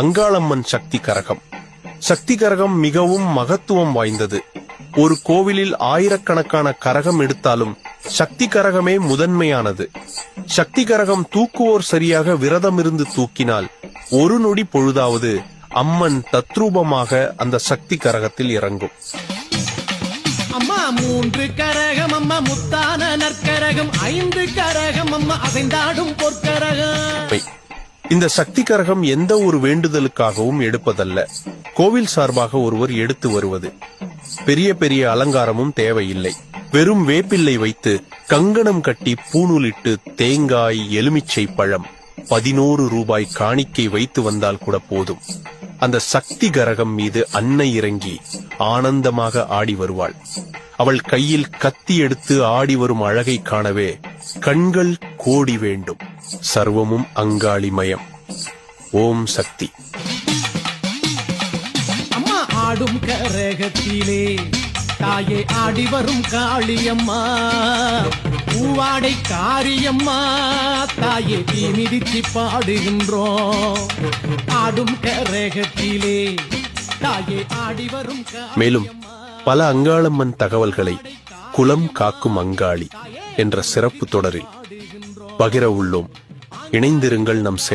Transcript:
அங்காளம்மன் சக்தி கரகம் சக்தி கரகம் மிகவும் மகத்துவம் வாய்ந்தது. ஒரு கோவிலில் ஆயிரக்கணக்கான கரகம் எடுத்தாலும் சக்தி கரகமே முதன்மையானது. சக்தி கரகம் தூக்குவோர் சரியாக விரதம் இருந்து தூக்கினால் ஒரு நொடி பொழுதாவது அம்மன் தத்ரூபமாக அந்த சக்தி கரகத்தில் இறங்கும். அம்மா மூன்று கரகம் அம்மா முத்தான நற்கரகம் ஐந்து கரகம் அம்மா அசைந்தாடும் பொற்கரகம். இந்த சக்தி கரகம் எந்த ஒரு வேண்டுதலுக்காகவும் எடுப்பதல்ல. கோவில் சார்பாக ஒருவர் எடுத்து வருவது. பெரிய பெரிய அலங்காரமும் தேவையில்லை. வெறும் வேப்பிள்ளை வைத்து கங்கணம் கட்டி பூணூலிட்டு தேங்காய் எலுமிச்சை பழம் பதினோரு ரூபாய் காணிக்கை வைத்து வந்தால் கூட போதும். அந்த சக்தி கரகம் மீது அன்னை இறங்கி ஆனந்தமாக ஆடி வருவாள். அவள் கையில் கத்தி எடுத்து ஆடி வரும் அழகை காணவே கண்கள் கோடி வேண்டும். சர்வமும் அங்காளிமயம். ஓம் சக்தி. அம்மா ஆடும் கரகத்திலே தாயே ஆடி வரும் காளியம்மா. பூவாடை காரியம்மா தாயே தீ மிதிச்சு பாடுகின்றோம். ஆடும் கரகத்திலே தாயே ஆடி வரும் மேலும் பல அங்காளம்மன் தகவல்களை குலம் காக்கும் அங்காளி என்ற சிறப்பு தொடரில் பகிர உள்ளோம். இணைந்திருங்கள் நம் செயல்